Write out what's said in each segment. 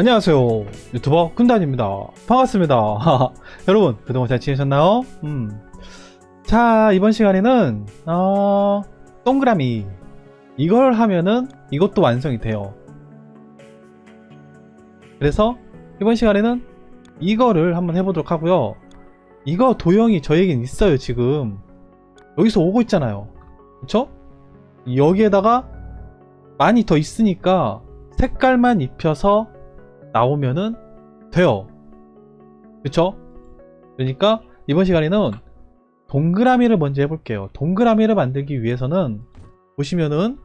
안녕하세요 유튜버 꾼단입니다. 반갑습니다. 여러분 그동안 잘 지내셨나요? 음. 자 이번 시간에는 어, 동그라미. 이걸 하면은 이것도 완성이 돼요. 그래서 이번 시간에는 이거를 한번 해보도록 하고요. 이거 도형이 저에겐 있어요 지금. 여기서 오고 있잖아요. 그쵸? 여기에다가 많이 더 있으니까 색깔만 입혀서 나오면은 돼요. 그쵸? 그러니까 이번 시간에는 동그라미를 먼저 해볼게요. 동그라미를 만들기 위해서는 보시면은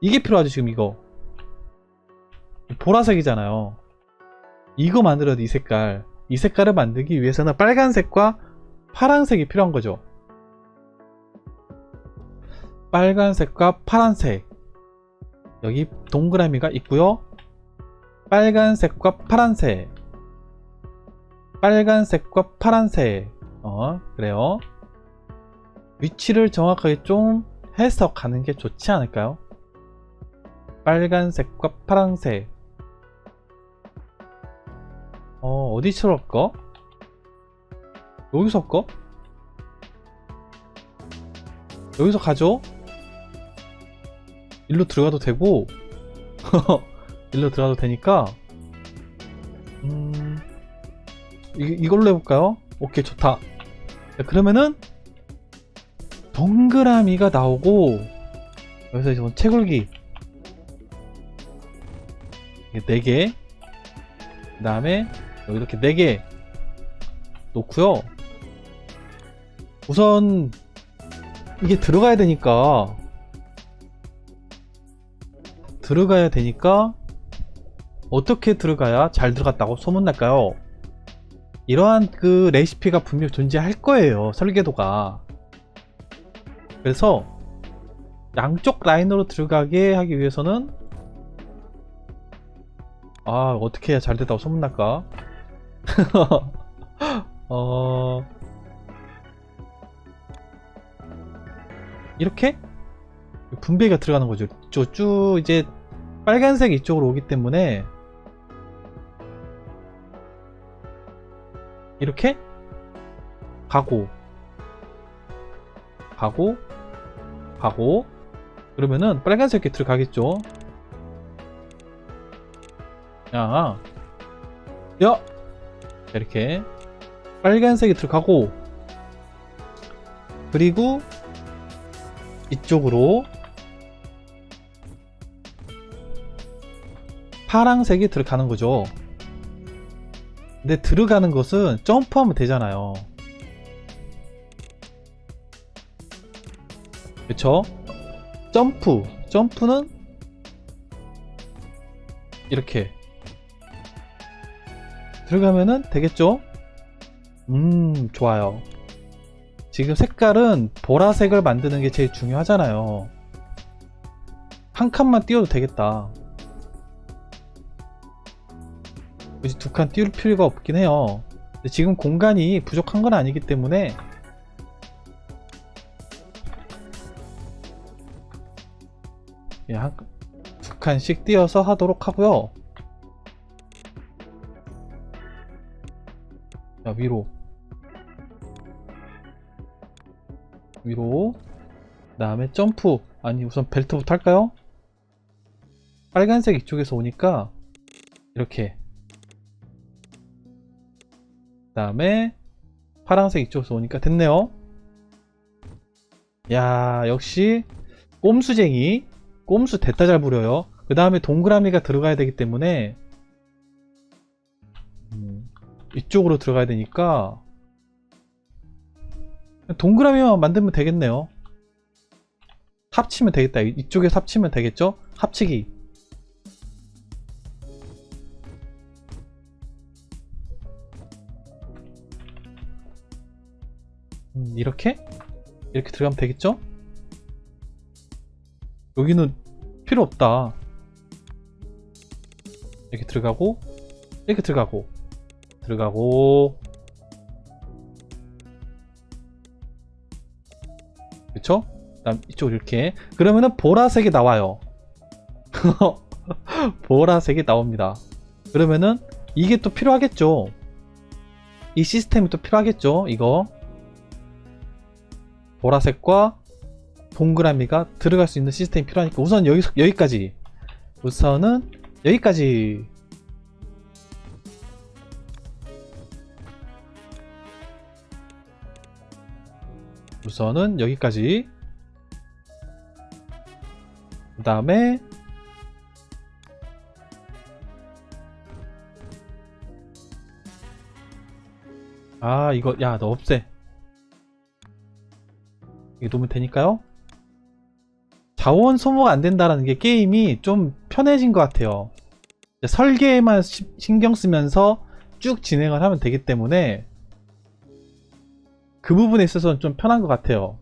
이게 필요하죠 지금 이거 보라색이잖아요. 이거 만들어야 돼이 색깔. 이 색깔을 만들기 위해서는 빨간색과 파란색이 필요한 거죠. 빨간색과 파란색 여기 동그라미가 있고요. 빨간색과 파란색 빨간색과 파란색 어 그래요 위치를 정확하게 좀 해서 가는 게 좋지 않을까요? 빨간색과 파란색 어 어디처럼 꺼? 여기서 꺼? 여기서 가죠? 일로 들어가도 되고 일로 들어가도 되니까 음 이, 이걸로 해볼까요? 오케이 좋다. 자, 그러면은 동그라미가 나오고 여기서 이제 뭐 채굴기. 이게 4개. 그 다음에 여기 이렇게 4개 놓고요. 우선 이게 들어가야 되니까 들어가야 되니까 어떻게 들어가야 잘 들어갔다고 소문날까요? 이러한 그 레시피가 분명 존재할 거예요. 설계도가. 그래서 양쪽 라인으로 들어가게 하기 위해서는 아 어떻게 해야 잘 됐다고 소문날까? 어 이렇게 분배가 들어가는 거죠. 쭉, 쭉 이제 빨간색 이쪽으로 오기 때문에 이렇게 가고 가고 가고. 그러면은 빨간색 게 들어가겠죠? 야, 야, 자, 이렇게 빨간색이 들어가고 그리고 이쪽으로 파랑색이 들어가는 거죠. 근데 들어가는 것은 점프하면 되잖아요. 그쵸? 점프. 점프는 이렇게 들어가면은 되겠죠? 음, 좋아요. 지금 색깔은 보라색을 만드는 게 제일 중요하잖아요. 한 칸만 띄워도 되겠다. 굳이 두 칸 띄울 필요가 없긴 해요. 지금 공간이 부족한 건 아니기 때문에 예, 한, 두 칸씩 띄어서 하도록 하고요. 자, 위로. 위로. 그 다음에 점프. 아니, 우선 벨트부터 할까요? 빨간색 이쪽에서 오니까 이렇게 다음에 파란색 이쪽에서 오니까 됐네요. 야 역시 꼼수쟁이 꼼수 됐다 잘 부려요. 그 다음에 동그라미가 들어가야 되기 때문에 음, 이쪽으로 들어가야 되니까 동그라미만 만들면 되겠네요. 합치면 되겠다. 이쪽에 합치면 되겠죠? 합치기 음, 이렇게? 이렇게 들어가면 되겠죠? 여기는 필요 없다. 이렇게 들어가고, 이렇게 들어가고, 들어가고, 그쵸? 그다음 이쪽 이렇게. 그러면은 보라색이 나와요. 보라색이 나옵니다. 그러면은 이게 또 필요하겠죠. 이 시스템이 또 필요하겠죠. 이거 보라색과 동그라미가 들어갈 수 있는 시스템이 필요하니까 우선 여기 여기까지. 우선은 여기까지. 우선은 여기까지. 그 다음에 아 이거 야 너 없애 놓으면 되니까요. 자원 소모가 안 된다라는 게 게임이 좀 편해진 것 같아요. 설계에만 시- 신경 쓰면서 쭉 진행을 하면 되기 때문에 그 부분에 있어서는 좀 편한 것 같아요.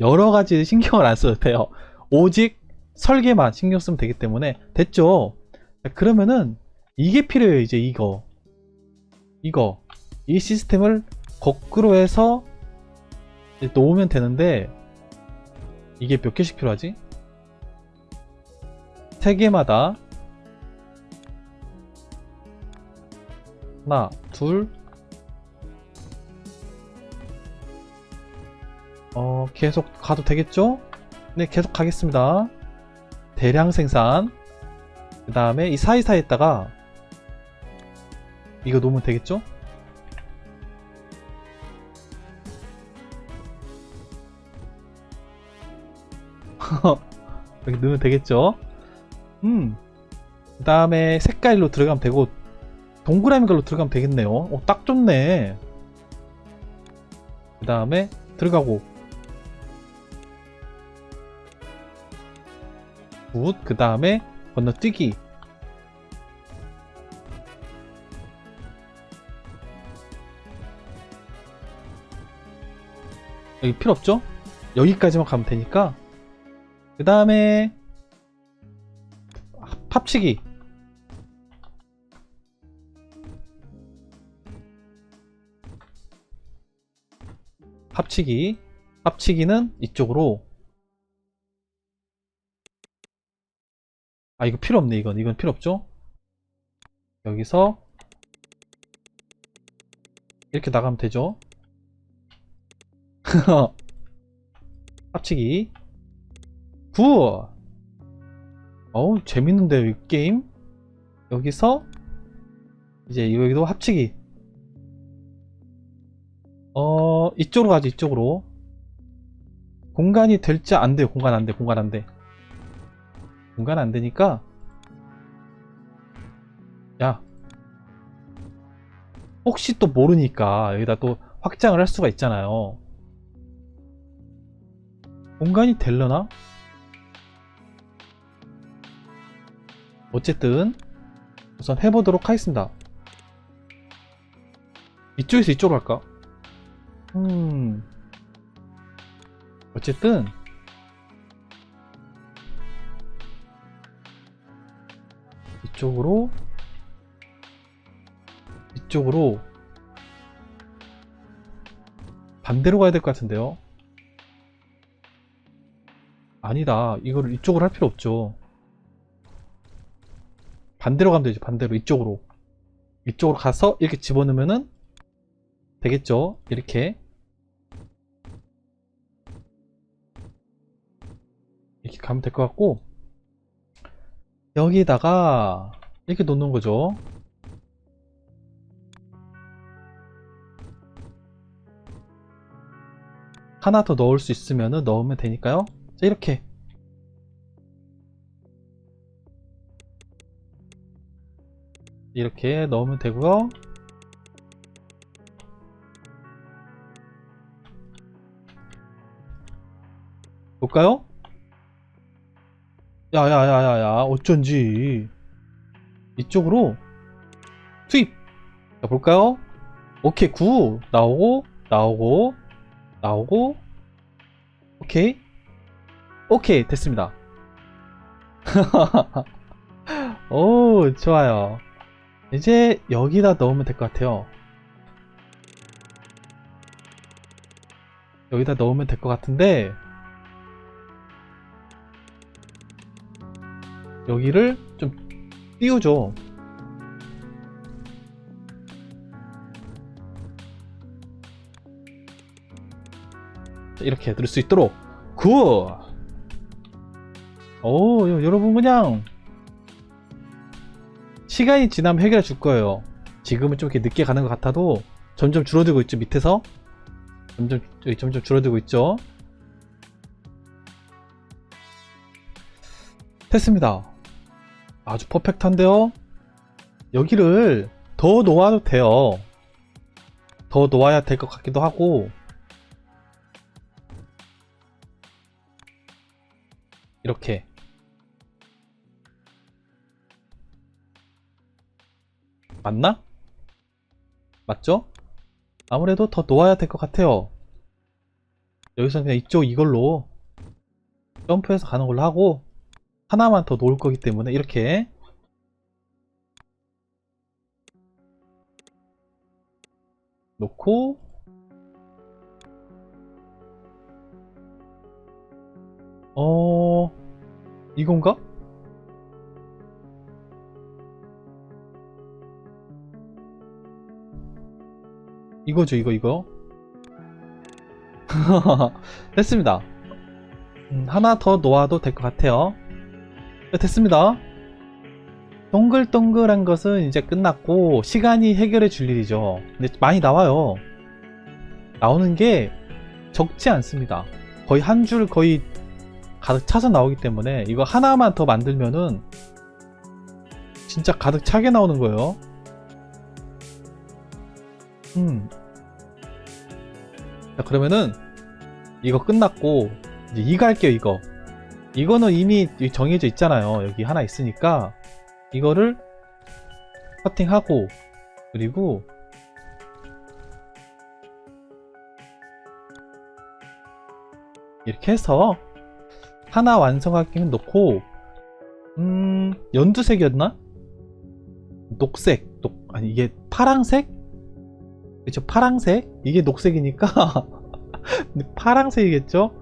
여러 가지 신경을 안 써도 돼요. 오직 설계만 신경 쓰면 되기 때문에 됐죠? 자, 그러면은 이게 필요해요 이제 이거. 이거. 이 시스템을 거꾸로 해서 놓으면 되는데 이게 몇 개씩 필요하지? 세 개마다 하나, 둘, 어, 계속 가도 되겠죠? 네, 계속 가겠습니다. 대량 생산. 그 다음에 이 사이사이에다가 이거 놓으면 되겠죠? 이렇게 넣으면 되겠죠? 음. 그 다음에 색깔로 들어가면 되고, 동그라미 걸로 들어가면 되겠네요. 어, 딱 좋네. 그 다음에 들어가고, 굿. 그 다음에 건너뛰기. 여기 필요 없죠? 여기까지만 가면 되니까 그 다음에 팝치기. 합치기. 합치기는 이쪽으로. 아 이거 필요 없네 이건. 이건 필요 없죠? 여기서 이렇게 나가면 되죠? 합치기 굿 어우 재밌는데요 이 게임? 여기서 이제 여기도 합치기. 어 이쪽으로 가지 이쪽으로. 공간이 될지 안 돼요 공간 안 돼 공간 안 돼. 공간 안 되니까. 야. 혹시 또 모르니까 여기다 또 확장을 할 수가 있잖아요. 공간이 될려나? 어쨌든 우선 해보도록 하겠습니다. 이쪽에서 이쪽으로 할까? 음 어쨌든 이쪽으로 이쪽으로 반대로 가야 될 것 같은데요. 아니다. 이거를 이쪽으로 할 필요 없죠. 반대로 가면 되죠. 반대로 이쪽으로. 이쪽으로 가서 이렇게 집어넣으면은 되겠죠. 이렇게. 이렇게 가면 될 것 같고 여기다가 이렇게 놓는 거죠. 하나 더 넣을 수 있으면은 넣으면 되니까요. 자, 이렇게. 이렇게 넣으면 되고요. 볼까요? 야야야야야 어쩐지. 이쪽으로 투입. 자 볼까요? 오케이 굿 나오고 나오고 나오고. 오케이. 오케이 됐습니다. 오 좋아요 이제 여기다 넣으면 될 것 같아요. 여기다 넣으면 될 것 같은데 여기를 좀 띄우죠. 이렇게 들을 수 있도록. 굿! 오 여러분 그냥 시간이 지나면 해결해 줄 거예요. 지금은 좀 이렇게 늦게 가는 것 같아도 점점 줄어들고 있죠 밑에서? 점점 점점 줄어들고 있죠? 됐습니다. 아주 퍼펙트한데요? 여기를 더 놓아도 돼요. 더 놓아야 될 것 같기도 하고. 이렇게 맞나? 맞죠? 아무래도 더 놓아야 될 것 같아요 여기서 그냥 이쪽 이걸로 점프해서 가는 걸로 하고 하나만 더 놓을 거기 때문에 이렇게 놓고 어 이건가? 이거죠 이거 이거? 됐습니다. 음, 하나 더 놓아도 될 것 같아요. 네, 됐습니다. 동글동글한 것은 이제 끝났고 시간이 해결해 줄 일이죠. 근데 많이 나와요. 나오는 게 적지 않습니다. 거의 한 줄 거의 가득 차서 나오기 때문에 이거 하나만 더 만들면은 진짜 가득 차게 나오는 거예요. 음. 자 그러면은 이거 끝났고 이제 이거 할게요 이거 이거는 이미 정해져 있잖아요 여기 하나 있으니까 이거를 커팅하고 그리고 이렇게 해서 하나 완성하기는 놓고 음 연두색이었나? 녹색 녹 아니 이게 파랑색? 그쵸 파랑색? 이게 녹색이니까. 파랑색이겠죠?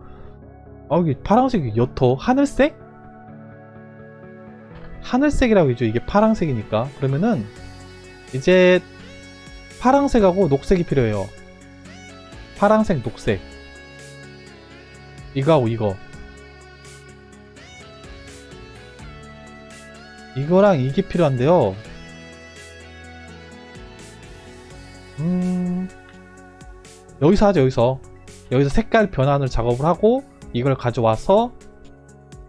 아 이게 파랑색이 옅어? 하늘색? 하늘색이라고 했죠. 이게 파랑색이니까. 그러면은 이제 파랑색하고 녹색이 필요해요. 파랑색 녹색. 이거하고 이거. 이거랑 이게 필요한데요 여기서 하죠 여기서. 여기서 색깔 변환을 작업을 하고 이걸 가져와서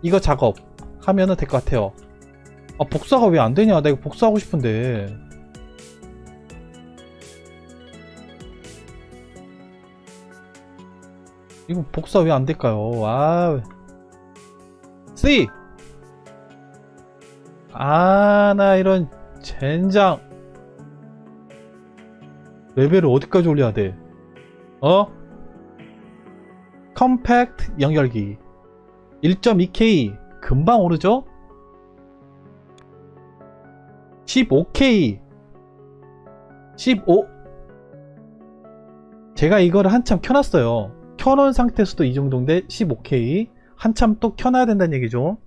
이거 작업 하면은 될 것 같아요. 아 복사가 왜 안 되냐? 나 이거 복사하고 싶은데. 이거 복사 왜 안 될까요? 아. C 아나 이런 젠장. 레벨을 어디까지 올려야 돼 어? 컴팩트 연결기. 1.2K 금방 오르죠? 15K 15 제가 이거를 한참 켜놨어요. 켜놓은 상태에서도 이 정도인데 15K 한참 또 켜놔야 된다는 얘기죠.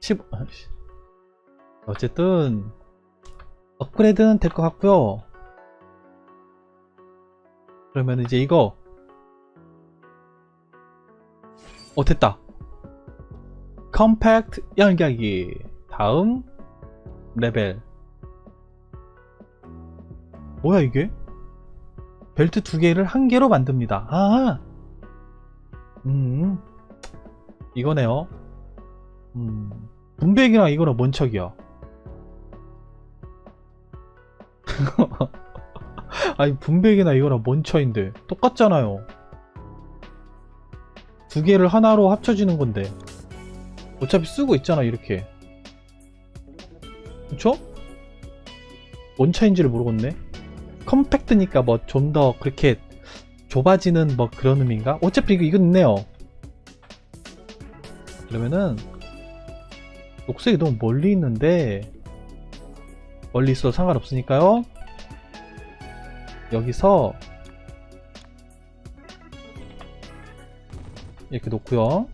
10 아이씨. 어쨌든 업그레이드는 될 것 같고요 그러면 이제 이거. 어 됐다. 컴팩트 연결기 다음 레벨. 뭐야 이게? 벨트 두 개를 한 개로 만듭니다. 아 음, 이거네요. 음, 분배기랑 이거랑 뭔 척이야 아니 분배기나 이거랑 뭔 차인데? 똑같잖아요. 두 개를 하나로 합쳐지는 건데. 어차피 쓰고 있잖아 이렇게. 그쵸? 뭔 차인지를 모르겠네. 컴팩트니까 뭐 좀 더 그렇게 좁아지는 뭐 그런 의미인가? 어차피 이거, 이거 있네요. 그러면은 녹색이 너무 멀리 있는데 멀리 있어도 상관없으니까요 여기서 이렇게 놓고요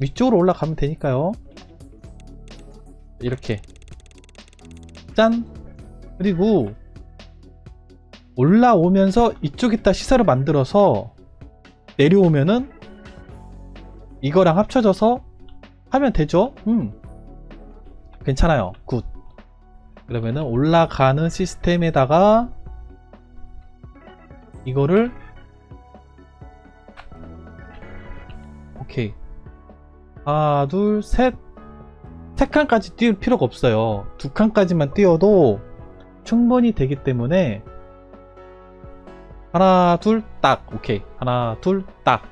위쪽으로 올라가면 되니까요 이렇게 짠 그리고 올라오면서 이쪽에다 시설을 만들어서 내려오면은 이거랑 합쳐져서 하면 되죠? 음. 괜찮아요. 굿. 그러면은 올라가는 시스템에다가 이거를 오케이. 하나, 둘, 셋. 세 칸까지 띄울 필요가 없어요. 두 칸까지만 띄워도 충분히 되기 때문에 하나, 둘, 딱. 오케이. 하나, 둘, 딱.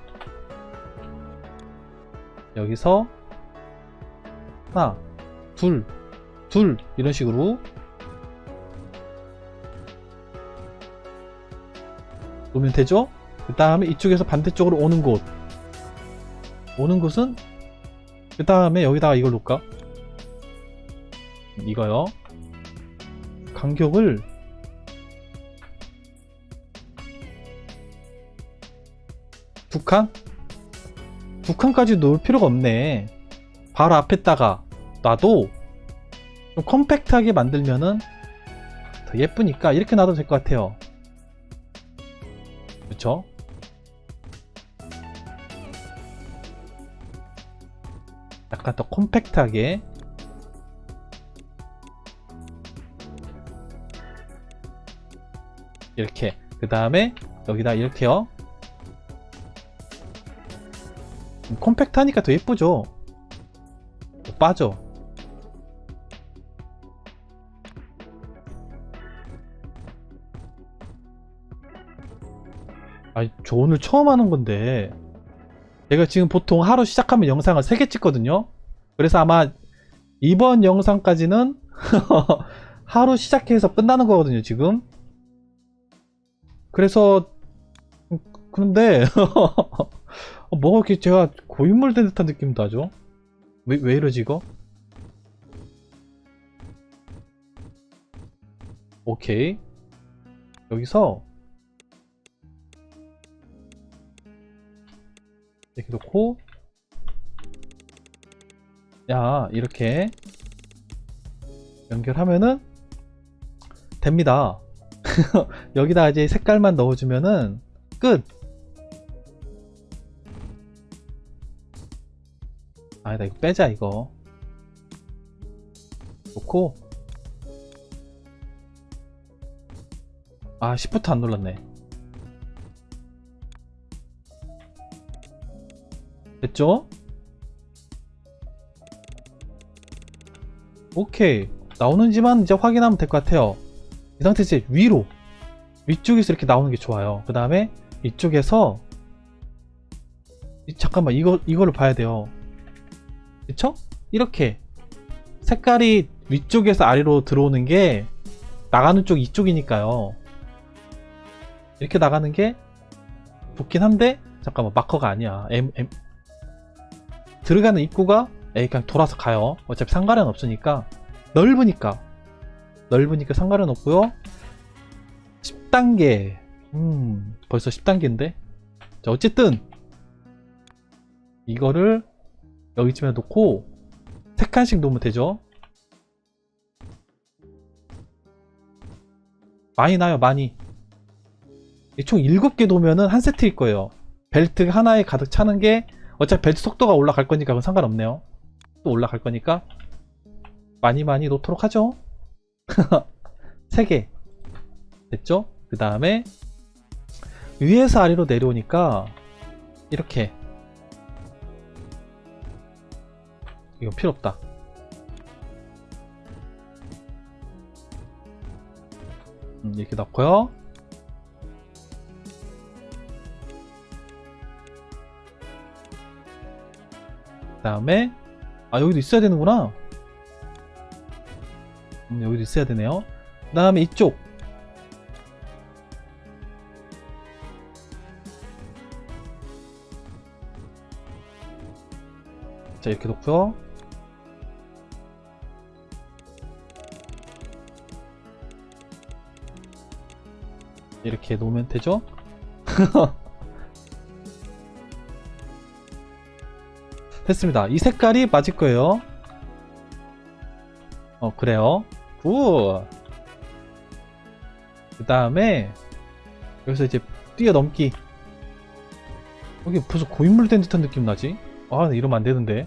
여기서 하나, 둘, 둘 이런 식으로 놓으면 되죠? 그 다음에 이쪽에서 반대쪽으로 오는 곳 오는 곳은 그 다음에 여기다가 이걸 놓을까? 이거요 간격을? 두 칸까지 놓을 필요가 없네 바로 앞에다가 놔도 좀 컴팩트하게 만들면은 더 예쁘니까 이렇게 놔도 될 것 같아요. 그쵸? 약간 더 컴팩트하게. 이렇게. 그 다음에 여기다 이렇게요. 음, 컴팩트하니까 더 예쁘죠? 빠져 저 오늘 처음 하는 건데 제가 지금 보통 하루 시작하면 영상을 3개 찍거든요. 그래서 아마 이번 영상까지는 하루 시작해서 끝나는 거거든요 지금. 그래서 음, 그런데 어, 뭐가 이렇게 제가 고인물 된 듯한 느낌도 하죠? 왜, 왜 이러지 이거? 오케이. 여기서 이렇게 놓고 야 이렇게 연결하면은 됩니다. 여기다 이제 색깔만 넣어주면은 끝. 아니다 이거 빼자 이거. 놓고. 아 10부터 안 눌렀네 됐죠? 오케이. 나오는지만 이제 확인하면 될 것 같아요. 이 상태에서 위로 위쪽에서 이렇게 나오는 게 좋아요. 그 다음에 이쪽에서 이- 잠깐만 이거 이거를 봐야 돼요. 그쵸? 이렇게. 색깔이 위쪽에서 아래로 들어오는 게 나가는 쪽 이쪽이니까요. 이렇게 나가는 게 좋긴 한데 잠깐만 마커가 아니야. M, M 들어가는 입구가 에이 그냥 돌아서 가요. 어차피 상관은 없으니까. 넓으니까. 넓으니까 상관은 없고요. 10단계. 음 벌써 10단계인데? 자 어쨌든 이거를 여기쯤에 놓고 세 칸씩 놓으면 되죠? 많이 나요 많이. 이총 7개 놓으면은 한 세트일 거예요. 벨트 하나에 가득 차는 게 어차피 벨트 속도가 올라갈 거니까 그건 상관없네요. 또 올라갈 거니까 많이 많이 놓도록 하죠. 3개 됐죠? 그 다음에 위에서 아래로 내려오니까 이렇게. 이거 필요 없다. 음, 이렇게 넣고요 다음에 아 여기도 있어야 되는구나. 음, 여기도 있어야 되네요. 그 다음에 이쪽. 자 이렇게 놓고요. 이렇게 놓으면 되죠 됐습니다. 이 색깔이 맞을 거예요. 어 그래요? 굿! 그 다음에 여기서 이제 뛰어넘기. 여기 벌써 고인물 된 듯한 느낌 나지? 아 이러면 안 되는데.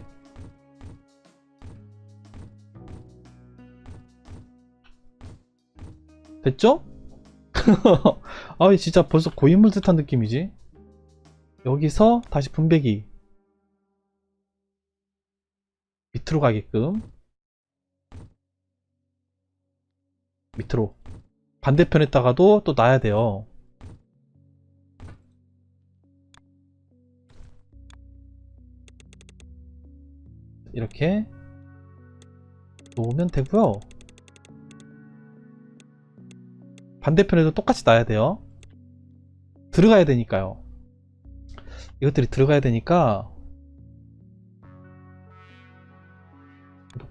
됐죠? 아 진짜 벌써 고인물 듯한 느낌이지? 여기서 다시 분배기 밑으로 가게끔. 밑으로. 반대편에다가도 또 놔야 돼요. 이렇게 놓으면 되고요. 반대편에도 똑같이 놔야 돼요. 들어가야 되니까요. 이것들이 들어가야 되니까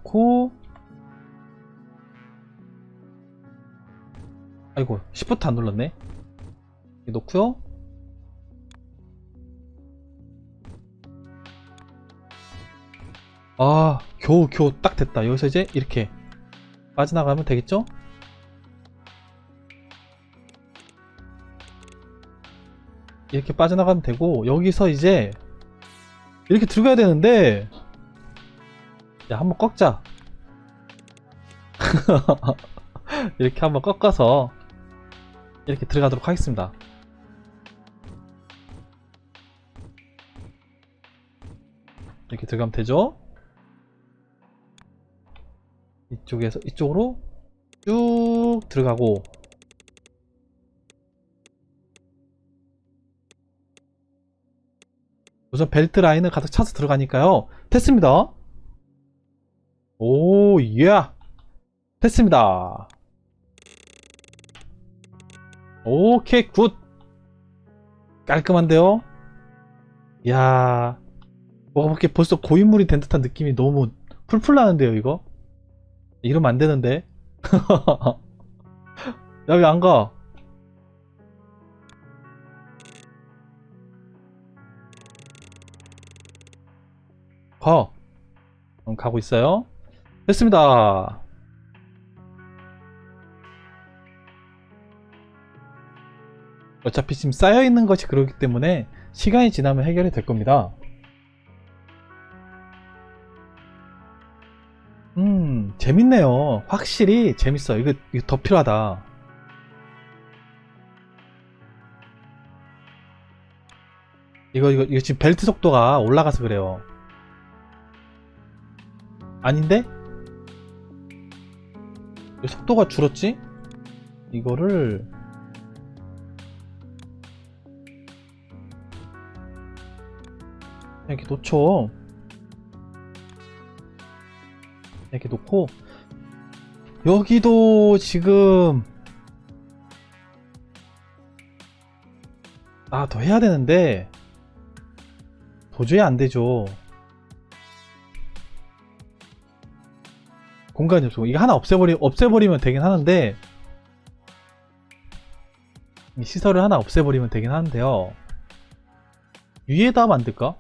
놓고 아이고 시프트 안 눌렀네. 이렇게 놓고요. 아 겨우 겨우 딱 됐다. 여기서 이제 이렇게 빠져나가면 되겠죠? 이렇게 빠져나가면 되고 여기서 이제 이렇게 들어가야 되는데 야 한번 꺾자 이렇게 한번 꺾어서 이렇게 들어가도록 하겠습니다 이렇게 들어가면 되죠 이쪽에서 이쪽으로 쭉 들어가고 우선 벨트 라인을 가득 차서 들어가니까요. 됐습니다. 오, 예. 됐습니다. 오케이, 굿. 깔끔한데요? 이야. 뭐가 그렇게 벌써 고인물이 된 듯한 느낌이 너무 풀풀 나는데요, 이거? 이러면 안 되는데. 야, 왜 안 가? 가. 응, 가고 있어요. 됐습니다. 어차피 지금 쌓여있는 것이 그렇기 때문에 시간이 지나면 해결이 될 겁니다. 음, 재밌네요. 확실히 재밌어. 이거, 이거 더 필요하다. 이거, 이거, 이거 지금 벨트 속도가 올라가서 그래요. 아닌데? 왜 속도가 줄었지? 이거를 이렇게 놓죠 이렇게 놓고. 여기도 지금 아 더 해야 되는데 도저히 안 되죠 공간이 없어. 이거 하나 없애버리, 없애버리면 되긴 하는데, 이 시설을 하나 없애버리면 되긴 하는데요. 위에다 만들까?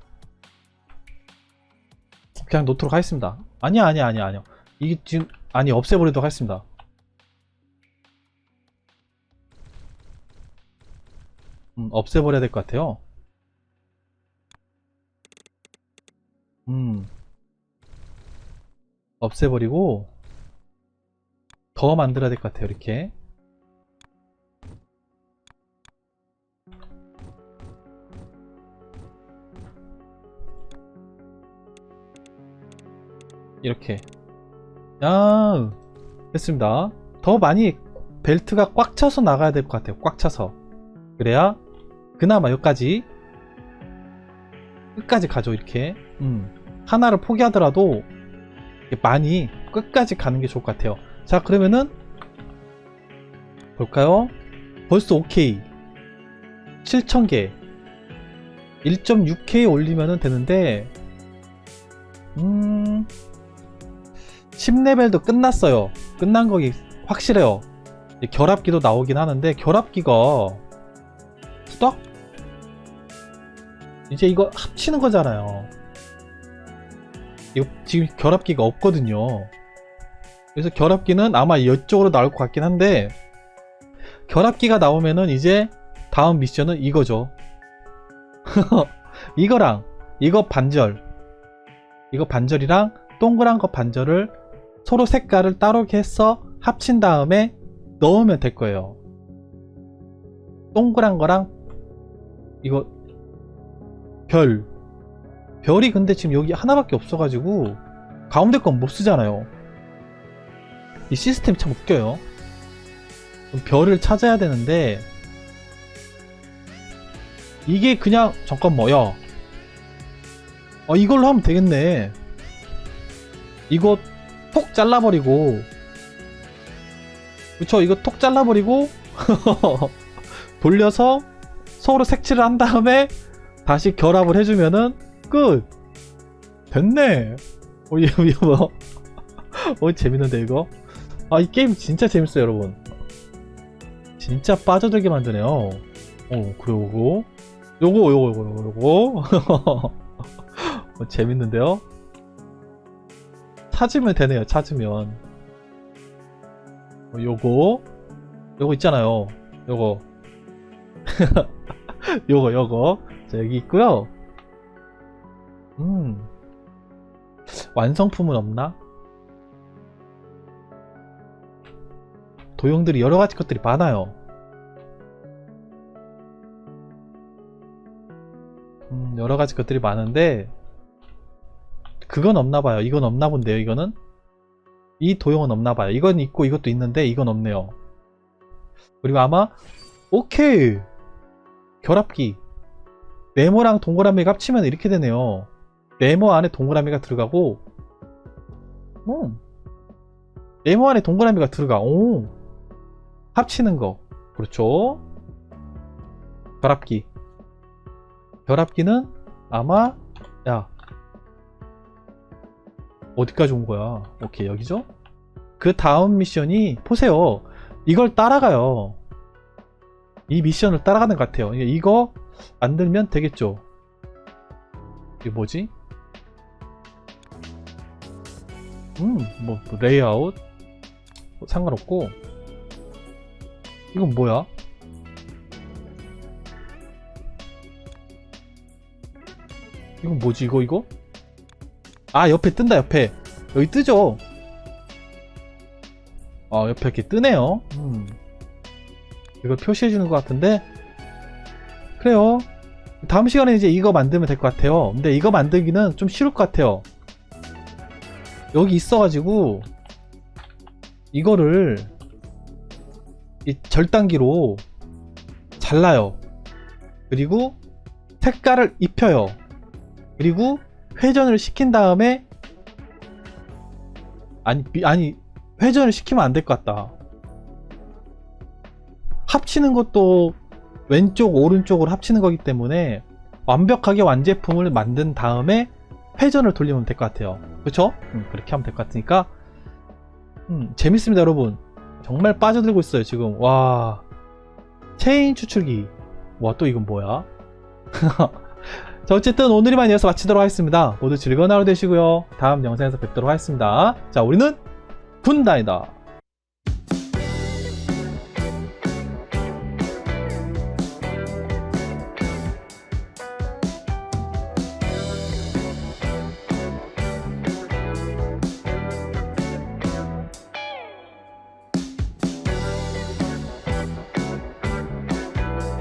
그냥 놓도록 하겠습니다. 아니야, 아니야, 아니야, 아니야. 이게 지금, 아니, 없애버리도록 하겠습니다. 음, 없애버려야 될 것 같아요. 음. 없애버리고 더 만들어야 될 것 같아요 이렇게. 이렇게. 야 됐습니다. 더 많이 벨트가 꽉 차서 나가야 될 것 같아요 꽉 차서. 그래야 그나마 여기까지 끝까지 가죠 이렇게. 음. 하나를 포기하더라도 많이 끝까지 가는 게 좋을 것 같아요. 자, 그러면은 볼까요? 벌써 오케이. 7000개. 1.6K 올리면 되는데, 음, 10레벨도 끝났어요. 끝난 거기 확실해요. 결합기도 나오긴 하는데, 결합기가 딱 이제 이거 합치는 거잖아요. 지금 결합기가 없거든요. 그래서 결합기는 아마 이쪽으로 나올 것 같긴 한데 결합기가 나오면은 이제 다음 미션은 이거죠. 이거랑 이거 반절 이거 반절이랑 동그란 거 반절을 서로 색깔을 따로 해서 합친 다음에 넣으면 될 거예요. 동그란 거랑 이거 별 별이 근데 지금 여기 하나밖에 없어가지고 가운데 건 못 쓰잖아요. 이 시스템이 참 웃겨요. 별을 찾아야 되는데 이게 그냥 잠깐 뭐야? 어 이걸로 하면 되겠네. 이거 톡 잘라버리고 그쵸 이거 톡 잘라버리고 돌려서 서로 색칠을 한 다음에 다시 결합을 해주면은 끝. 됐네. 어 이거 뭐? 어, 재밌는데 이거? 아 이 게임 진짜 재밌어요 여러분. 진짜 빠져들게 만드네요. 어 그리고 요거 요거 요거 요거? 어, 재밌는데요? 찾으면 되네요 찾으면. 어, 요거? 요거 있잖아요. 요거. 요거 요거. 자 여기 있고요 음 완성품은 없나? 도형들이 여러 가지 것들이 많아요. 음, 여러 가지 것들이 많은데 그건 없나 봐요. 이건 없나 본데요. 이거는 이 도형은 없나 봐요. 이건 있고 이것도 있는데 이건 없네요. 그리고 아마 오케이 결합기 네모랑 동그라미가 합치면 이렇게 되네요. 네모 안에 동그라미가 들어가고 음. 네모 안에 동그라미가 들어가. 오. 합치는 거. 그렇죠. 결합기. 결합기는 아마 야 어디까지 온 거야? 오케이 여기죠? 그 다음 미션이 보세요. 이걸 따라가요. 이 미션을 따라가는 것 같아요. 이거 만들면 되겠죠? 이게 뭐지? 음, 뭐, 뭐 레이아웃 뭐 상관없고 이건 뭐야? 이건 뭐지 이거 이거? 아 옆에 뜬다 옆에 여기 뜨죠? 아 옆에 이렇게 뜨네요 음. 이걸 표시해 주는 것 같은데 그래요 다음 시간에 이제 이거 만들면 될 것 같아요 근데 이거 만들기는 좀 쉬울 것 같아요 여기 있어가지고 이거를 이 절단기로 잘라요. 그리고 색깔을 입혀요. 그리고 회전을 시킨 다음에 아니 미- 아니 회전을 시키면 안 될 것 같다. 합치는 것도 왼쪽 오른쪽으로 합치는 거기 때문에 완벽하게 완제품을 만든 다음에 회전을 돌리면 될 것 같아요. 그렇죠? 그렇게 하면 될 것 같으니까 음, 재밌습니다, 여러분. 정말 빠져들고 있어요, 지금. 와. 체인 추출기. 와, 또 이건 뭐야? 자, 어쨌든 오늘 이만 이어서 마치도록 하겠습니다. 모두 즐거운 하루 되시고요. 다음 영상에서 뵙도록 하겠습니다. 자, 우리는 군단이다.